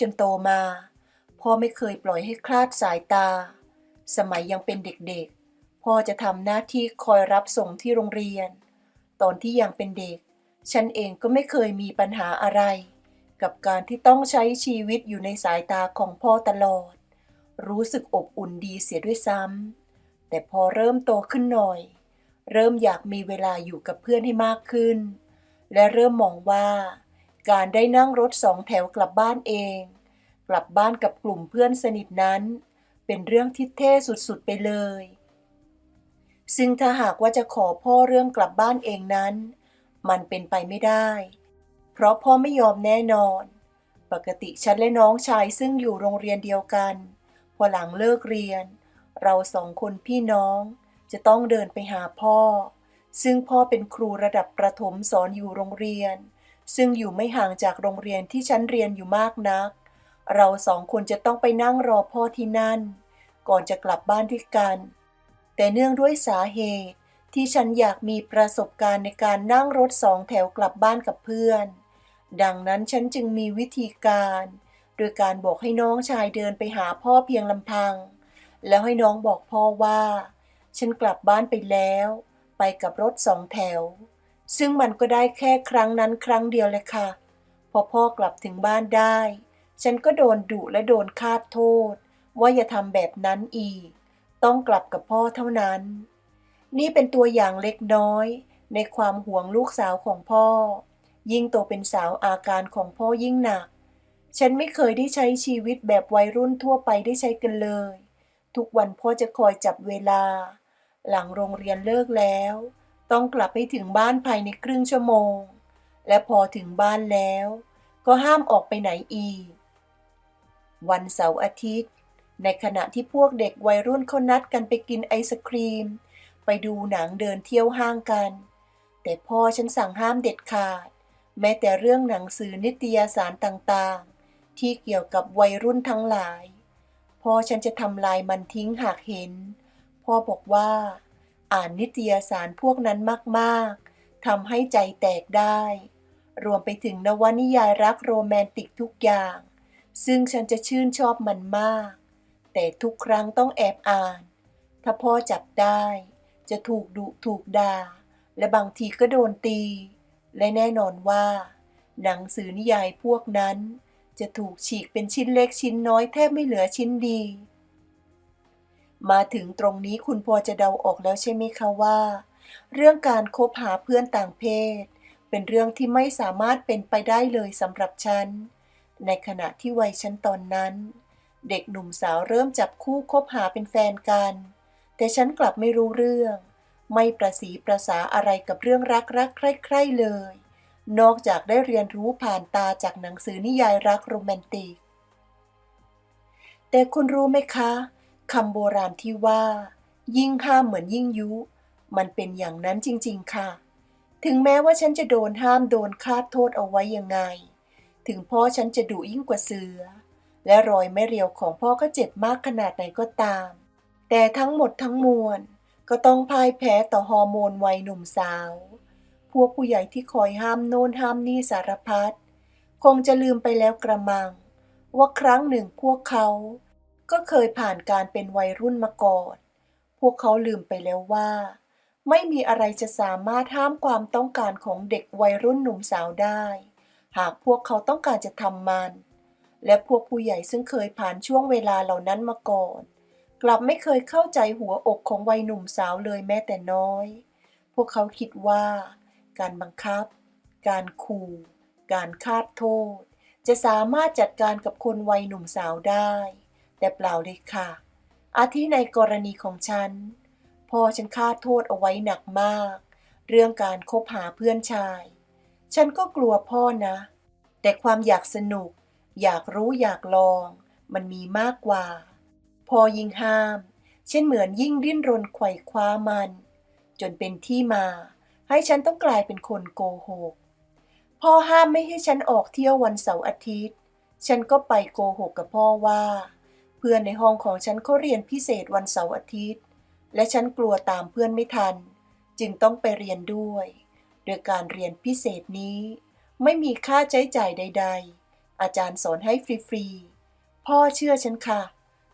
จนโตมา พ่อไม่เคยปล่อยให้คลาดสายตา สมัยยังเป็นเด็กๆ พ่อจะทำหน้าที่คอยรับส่งที่โรงเรียน ตอนที่ยังเป็นเด็ก ฉันเองก็ไม่เคยมีปัญหาอะไร กับการที่ต้องใช้ชีวิตอยู่ในสายตาของพ่อตลอด รู้สึกอบอุ่นดีเสียด้วยซ้ำแต่พอเริ่มโตขึ้นหน่อย เริ่มอยากมีเวลาอยู่กับเพื่อนให้มากขึ้น และเริ่มมองว่า การได้นั่งรถสองแถวกลับบ้านเอง กลับบ้านกับกลุ่มเพื่อนสนิทนั้น เป็นเรื่องที่เท่สุดๆไปเลย ซึ่งถ้าหากว่าจะขอพ่อเรื่องกลับบ้านเองนั้น มันเป็นไปไม่ได้ เพราะพ่อไม่ยอมแน่นอน ปกติฉันและน้องชายซึ่งอยู่โรงเรียนเดียวกัน พอหลังเลิกเรียน เราสองคนพี่น้องจะต้องเดินไปหาพ่อ ซึ่งพ่อเป็นครูระดับประถมสอนอยู่โรงเรียน ซึ่งอยู่ไม่ห่างจากโรงเรียนที่ฉันเรียนอยู่มากนัก เราสองคนจะต้องไปนั่งรอพ่อที่นั่น ก่อนจะกลับบ้านด้วยกัน แต่เนื่องด้วยสาเหตุที่ฉันอยากมีประสบการณ์ในการนั่งรถสองแถวกลับบ้านกับเพื่อน ดังนั้นฉันจึงมีวิธีการ โดยการบอกให้น้องชายเดินไปหาพ่อเพียงลำพัง แล้วให้น้องบอกพ่อว่า ฉันกลับบ้านไปแล้ว ไปกับรถสองแถว ซึ่งมันก็ได้แค่ครั้งนั้นครั้งเดียวเลยค่ะ พอพ่อกลับถึงบ้านได้ ฉันก็โดนดุและโดนคาดโทษ ว่าอย่าทำแบบนั้นอีก ต้องกลับกับพ่อเท่านั้น นี่เป็นตัวอย่างเล็กน้อย ในความห่วงลูกสาวของพ่อ ยิ่งโตเป็นสาวอาการของพ่อยิ่งหนัก ฉันไม่เคยได้ใช้ชีวิตแบบวัยรุ่นทั่วไปได้ใช้กันเลย ทุกวันพ่อจะคอยจับเวลา หลังโรงเรียนเลิกแล้ว ต้องกลับให้ถึงบ้านภายในครึ่งชั่วโมง และพอถึงบ้านแล้ว ก็ห้ามออกไปไหนอีก วันเสาร์อาทิตย์ ในขณะที่พวกเด็กวัยรุ่นเขานัดกันไปกินไอศครีม ไปดูหนังเดินเที่ยวห้างกัน แต่พ่อฉันสั่งห้ามเด็ดขาด แม้แต่เรื่องหนังสือนิตยสารต่างๆ ที่เกี่ยวกับวัยรุ่นทั้งหลาย พ่อฉันจะทำลายมันทิ้งหากเห็น พ่อบอกว่า อ่านนิตยสารพวกนั้นมากๆทำให้ใจแตกได้ รวมไปถึงนวนิยายรักโรแมนติกทุกอย่าง ซึ่งฉันจะชื่นชอบมันมาก แต่ทุกครั้งต้องแอบอ่าน ถ้าพ่อจับได้ จะถูกดุถูกด่า และบางทีก็โดนตี และแน่นอนว่า หนังสือนิยายพวกนั้น จะถูกฉีกเป็นชิ้นเล็กชิ้นน้อยแทบไม่เหลือชิ้นดี มาถึงตรงนี้คุณพอจะเดาออกแล้วใช่ไหมคะว่า เรื่องการคบหาเพื่อนต่างเพศ เป็นเรื่องที่ไม่สามารถเป็นไปได้เลยสำหรับฉัน ในขณะที่วัยฉันตอนนั้น เด็กหนุ่มสาวเริ่มจับคู่คบหาเป็นแฟนกัน แต่ฉันกลับไม่รู้เรื่อง ไม่ประสีประสาอะไรกับเรื่องรักรักใคร่ๆเลย นอกจากได้เรียนรู้ผ่านตาจากหนังสือนิยายรักโรแมนติก แต่คุณรู้ไหมคะ คำโบราณที่ว่า ยิ่งห้ามเหมือนยิ่งยุ มันเป็นอย่างนั้นจริง ๆ ค่ะ ถึงแม้ว่าฉันจะโดนห้ามโดนคาดโทษเอาไว้ยังไง ถึงพ่อฉันจะดุยิ่งกว่าเสือ และรอยไม่เรียวของพ่อก็เจ็บมากขนาดไหนก็ตาม แต่ทั้งหมดทั้งมวล ก็ต้องพ่ายแพ้ต่อฮอร์โมนวัยหนุ่มสาว พวกผู้ใหญ่ที่คอยห้ามโน่นห้ามนี่สารพัดคงจะลืมไปแล้วกระมัง ว่าครั้งหนึ่งพวกเขา ก็เคยผ่านการเป็นวัยรุ่นมาก่อน พวกเขาลืมไปแล้วว่า ไม่มีอะไรจะสามารถห้ามความต้องการของเด็กวัยรุ่นหนุ่มสาวได้ หากพวกเขาต้องการจะทำมัน และพวกผู้ใหญ่ซึ่งเคยผ่านช่วงเวลาเหล่านั้นมาก่อน กลับไม่เคยเข้าใจหัวอกของวัยหนุ่มสาวเลยแม้แต่น้อย พวกเขาคิดว่า การบังคับ การขู่การคาดโทษ จะสามารถจัดการกับคนวัยหนุ่มสาวได้ แต่เปล่าเลยค่ะ อาทิในกรณีของฉัน พ่อฉันคาดโทษเอาไว้หนักมาก เรื่องการคบหาเพื่อนชาย ฉันก็กลัวพ่อนะ แต่ความอยากสนุก อยากรู้อยากลอง มันมีมากกว่า พอยิ่งห้ามเช่นเหมือนยิ่งดิ้นรนไขว่คว้ามัน จนเป็นที่มา ให้ฉันต้องกลายเป็นคนโกหกพ่อห้ามไม่ให้ฉันออกเที่ยววันเสาร์อาทิตย์ ฉันก็ไปโกหกกับพ่อว่า พื่อนในห้องของฉันเขาเรียนพิเศษวันเสาร์อาทิตย์ และฉันกลัวตามเพื่อนไม่ทัน จึงต้องไปเรียนด้วย โดยการเรียนพิเศษนี้ ไม่มีค่าใช้จ่ายใด ๆ อาจารย์สอนให้ฟรีๆ พ่อเชื่อฉันค่ะ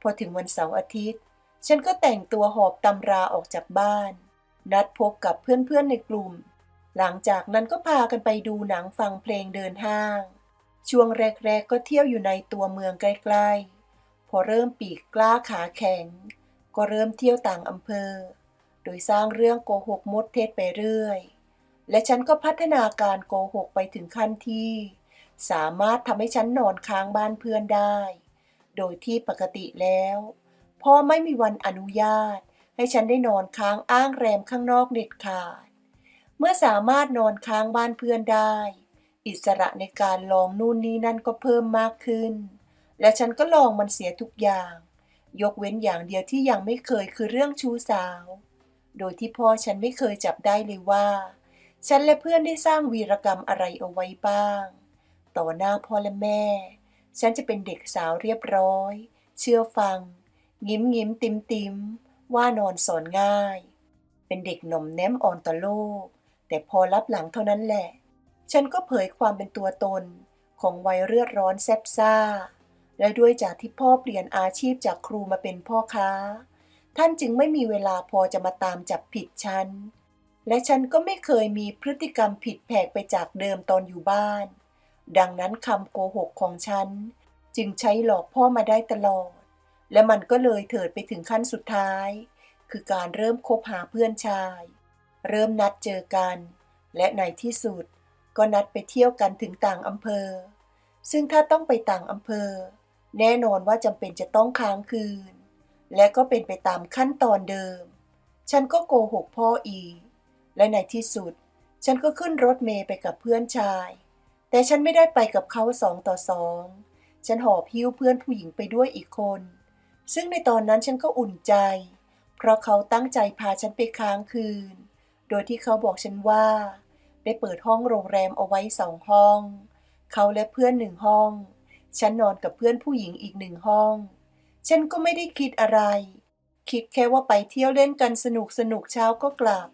พอถึงวันเสาร์อาทิตย์ ฉันก็แต่งตัวหอบตำราออกจากบ้าน นัดพบกับเพื่อนๆในกลุ่ม หลังจากนั้นก็พากันไปดูหนังฟังเพลงเดินห้าง ช่วงแรก ๆ ก็เที่ยวอยู่ในตัวเมืองใกล้ ๆ พอเริ่มปีกกล้าขาแข็ง ก็เริ่มเที่ยวต่างอำเภอ โดยสร้างเรื่องโกหกมดเท็จไปเรื่อย และฉันก็พัฒนาการโกหกไปถึงขั้นที่ สามารถทำให้ฉันนอนค้างบ้านเพื่อนได้ โดยที่ปกติแล้วพ่อไม่มีวันอนุญาต ให้ฉันได้นอนค้างอ้างแรมข้างนอกเด็ดขาด เมื่อสามารถนอนค้างบ้านเพื่อนได้ อิสระในการลองนู่นนี่นั่นก็เพิ่มมากขึ้น และฉันก็ลองมันเสียทุกอย่าง ยกเว้นอย่างเดียวที่ยังไม่เคยคือเรื่องชู้สาว โดยที่พ่อฉันไม่เคยจับได้เลยว่า ฉันและเพื่อนได้สร้างวีรกรรมอะไรเอาไว้บ้าง ต่อหน้าพ่อและแม่ ฉันจะเป็นเด็กสาวเรียบร้อย เชื่อฟัง ยิ้มยิ้มติมติมว่านอนสอนง่าย เป็นเด็กหน่มแนมอ่อนต่อโลก แต่พอรับหลังเท่านั้นแหละ ฉันก็เผยความเป็นตัวตนของวัยเลือดร้อนแซบซ่า และด้วยจากที่พ่อเปลี่ยนอาชีพจากครูมาเป็นพ่อค้า ท่านจึงไม่มีเวลาพอจะมาตามจับผิดฉัน และฉันก็ไม่เคยมีพฤติกรรมผิดแผกไปจากเดิมตอนอยู่บ้าน ดังนั้นคำโกหกของฉัน จึงใช้หลอกพ่อมาได้ตลอด และมันก็เลยเถิดไปถึงขั้นสุดท้าย คือการเริ่มคบหาเพื่อนชาย เริ่มนัดเจอกัน และในที่สุด ก็นัดไปเที่ยวกันถึงต่างอำเภอ ซึ่งถ้าต้องไปต่างอำเภอ แน่นอนว่าจำเป็นจะต้องค้างคืน และก็เป็นไปตามขั้นตอนเดิม ฉันก็โกหกพ่ออีก และในที่สุด ฉันก็ขึ้นรถเมย์ไปกับเพื่อนชาย แต่ฉันไม่ได้ไปกับเขาสองต่อสอง ฉันหอบหิ้วเพื่อนผู้หญิงไปด้วยอีกคน ซึ่งในตอนนั้นฉันก็อุ่นใจ เพราะเขาตั้งใจพาฉันไปค้างคืน โดยที่เขาบอกฉันว่า ได้เปิดห้องโรงแรมเอาไว้สองห้อง เขาและเพื่อนหนึ่งห้อง ฉันนอนกับเพื่อนผู้หญิงอีกหนึ่งห้อง ฉันก็ไม่ได้คิดอะไร คิดแค่ว่าไปเที่ยวเล่นกันสนุกสนุกเช้าก็กลับ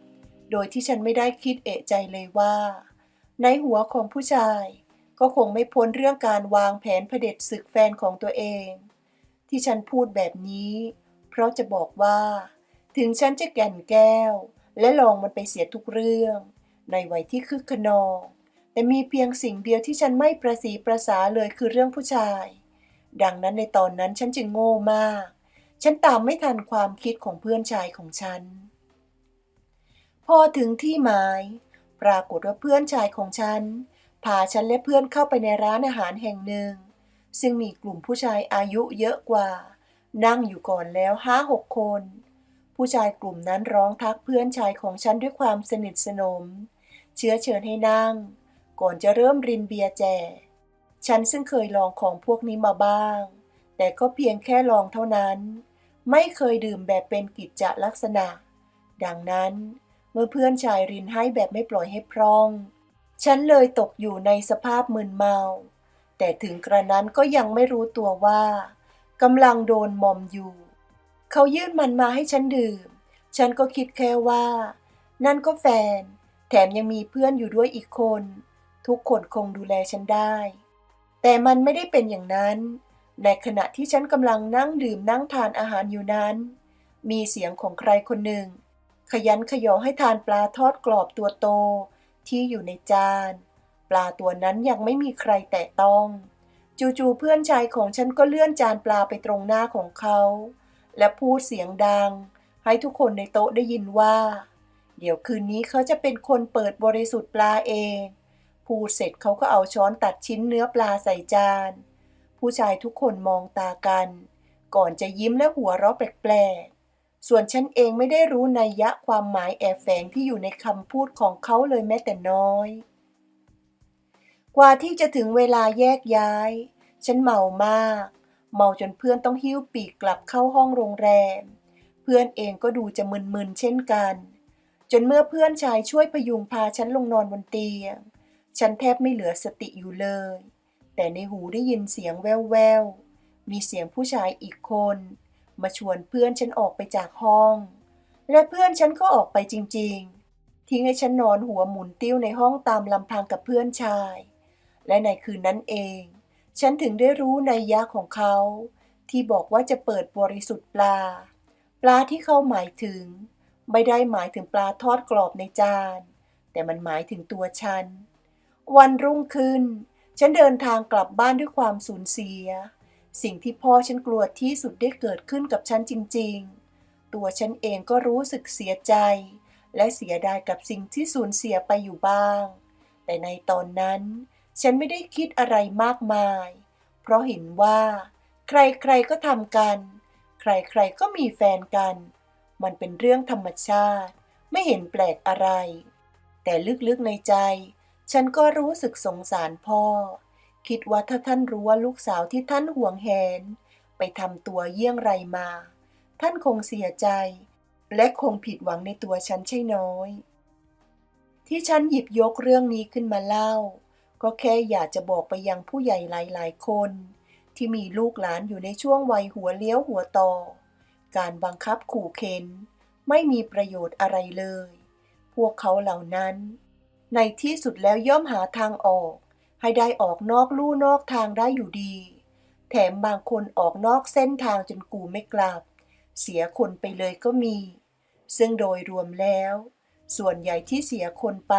โดยที่ฉันไม่ได้คิดเอะใจเลยว่า ในหัวของผู้ชาย ก็คงไม่พ้นเรื่องการวางแผนเผด็จศึกแฟนของตัวเอง ที่ฉันพูดแบบนี้ เพราะจะบอกว่า ถึงฉันจะแก่นแก้ว และลองมันไปเสียทุกเรื่อง ในวัยที่คึกขนอง แต่มีเพียงสิ่งเดียวที่ฉันไม่ประสีประสาเลยคือเรื่องผู้ชาย ดังนั้นในตอนนั้นฉันจึงโง่มาก ฉันตามไม่ทันความคิดของเพื่อนชายของฉัน พอถึงที่หมาย ปรากฏว่าเพื่อนชายของฉัน พาฉันและเพื่อนเข้าไปในร้านอาหารแห่งหนึ่ง ซึ่งมีกลุ่มผู้ชายอายุเยอะกว่า นั่งอยู่ก่อนแล้วห้าหกคน ผู้ชายกลุ่มนั้นร้องทักเพื่อนชายของฉันด้วยความสนิทสนม เชื้อเชิญให้นั่ง ก่อนจะเริ่มรินเบียร์แจกฉันซึ่งเคยลองของพวกนี้มาบ้าง แต่ก็เพียงแค่ลองเท่านั้น ไม่เคยดื่มแบบเป็นกิจจลักษณะ ดังนั้น เมื่อเพื่อนชายรินให้แบบไม่ปล่อยให้พร่อง ฉันเลยตกอยู่ในสภาพมึนเมา แต่ถึงกระนั้นก็ยังไม่รู้ตัวว่ากำลังโดนมอมอยู่ เขายื่นมันมาให้ฉันดื่ม ฉันก็คิดแค่ว่า นั่นก็แฟน แถมยังมีเพื่อนอยู่ด้วยอีกคน ทุกคนคงดูแลฉันได้ แต่มันไม่ได้เป็นอย่างนั้น ในขณะที่ฉันกำลังนั่งดื่มนั่งทานอาหารอยู่นั้น มีเสียงของใครคนหนึ่ง ขยันขยอให้ทานปลาทอดกรอบตัวโต ที่อยู่ในจาน ปลาตัวนั้นยังไม่มีใครแตะต้อง จู่ๆเพื่อนชายของฉันก็เลื่อนจานปลาไปตรงหน้าของเขา และพูดเสียงดัง ให้ทุกคนในโต๊ะได้ยินว่า เดี๋ยวคืนนี้เขาจะเป็นคนเปิดบริสุทธิ์ปลาเอง พูดเสร็จเขาก็เอาช้อนตัดชิ้นเนื้อปลาใส่จาน ผู้ชายทุกคนมองตากัน ก่อนจะยิ้มและหัวเราะแปลกๆ ส่วนฉันเองไม่ได้รู้นัยยะความหมายแอบแฝงที่อยู่ในคำพูดของเขาเลยแม้แต่น้อย กว่าที่จะถึงเวลาแยกย้าย ฉันเมามาก เมาจนเพื่อนต้องหิ้วปีกกลับเข้าห้องโรงแรม เพื่อนเองก็ดูจะมึนๆเช่นกัน จนเมื่อเพื่อนชายช่วยพยุงพาฉันลงนอนบนเตียง ฉันแทบไม่เหลือสติอยู่เลย แต่ในหูได้ยินเสียงแว่วๆ มีเสียงผู้ชายอีกคน มาชวนเพื่อนฉันออกไปจากห้อง และเพื่อนฉันก็ออกไปจริงๆ ทิ้งให้ฉันนอนหัวหมุนติ้วในห้องตามลำพังกับเพื่อนชาย และในคืนนั้นเอง ฉันถึงได้รู้ในยยะของเขา ที่บอกว่าจะเปิดบริสุทธิ์ปลา ปลาที่เขาหมายถึง ไม่ได้หมายถึงปลาทอดกรอบในจาน แต่มันหมายถึงตัวฉัน วันรุ่งขึ้น ฉันเดินทางกลับบ้านด้วยความสูญเสีย สิ่งที่พ่อฉันกลัวที่สุดได้เกิดขึ้นกับฉันจริง ๆ ตัวฉันเองก็รู้สึกเสียใจ และเสียดายกับสิ่งที่สูญเสียไปอยู่บ้าง แต่ในตอนนั้น ฉันไม่ได้คิดอะไรมากมาย เพราะเห็นว่า ใครๆก็ทำกัน ใครๆก็มีแฟนกัน มันเป็นเรื่องธรรมชาติ ไม่เห็นแปลกอะไร แต่ลึกๆในใจ ฉันก็รู้สึกสงสารพ่อ คิดว่าถ้าท่านรู้ว่าลูกสาวที่ท่านห่วงแหน ไปทำตัวเยี่ยงไรมา ท่านคงเสียใจ และคงผิดหวังในตัวฉันใช่น้อย ที่ฉันหยิบยกเรื่องนี้ขึ้นมาเล่า ก็แค่อยากจะบอกไปยังผู้ใหญ่หลาย ๆ คน ที่มีลูกหลานอยู่ในช่วงวัยหัวเลี้ยวหัวต่อ การบังคับขู่เข็นไม่มีประโยชน์อะไรเลย พวกเขาเหล่านั้น ในที่สุดแล้วย่อมหาทางออก ให้ได้ออกนอกลู่นอกทางได้อยู่ดี แถมบางคนออกนอกเส้นทางจนกูไม่กลับ เสียคนไปเลยก็มี ซึ่งโดยรวมแล้ว ส่วนใหญ่ที่เสียคนไป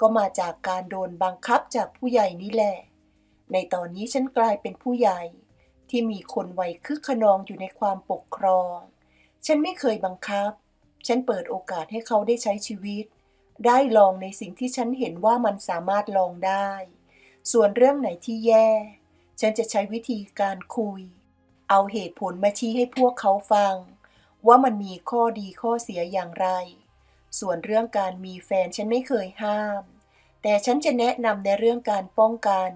ก็มาจากการโดนบังคับจากผู้ใหญ่นี่แหละ ในตอนนี้ฉันกลายเป็นผู้ใหญ่ ที่มีคนวัยคึกขนองอยู่ในความปกครอง ฉันไม่เคยบังคับ ฉันเปิดโอกาสให้เขาได้ใช้ชีวิต ได้ลองในสิ่งที่ฉันเห็นว่ามันสามารถลองได้ ส่วนเรื่องไหนที่แย่ ฉันจะใช้วิธีการคุย เอาเหตุผลมาชี้ให้พวกเขาฟัง ว่ามันมีข้อดีข้อเสียอย่างไร ส่วนเรื่องการมีแฟนฉันไม่เคยห้าม แต่ฉันจะแนะนำในเรื่องการป้องกัน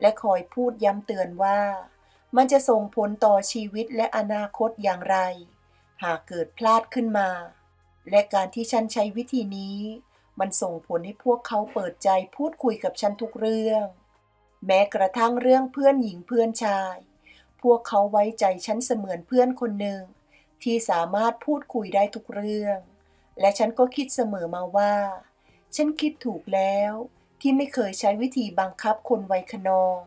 และคอยพูดย้ำเตือนว่า มันจะส่งผลต่อชีวิตและอนาคตอย่างไร หากเกิดพลาดขึ้นมา และการที่ฉันใช้วิธีนี้ มันส่งผลให้พวกเขาเปิดใจพูดคุยกับฉันทุกเรื่อง แม้กระทั่งเรื่องเพื่อนหญิงเพื่อนชาย พวกเขาไว้ใจฉันเสมือนเพื่อนคนหนึ่ง ที่สามารถพูดคุยได้ทุกเรื่อง และฉันก็คิดเสมอมาว่า ฉันคิดถูกแล้ว ที่ไม่เคยใช้วิธีบังคับคนไวขนอง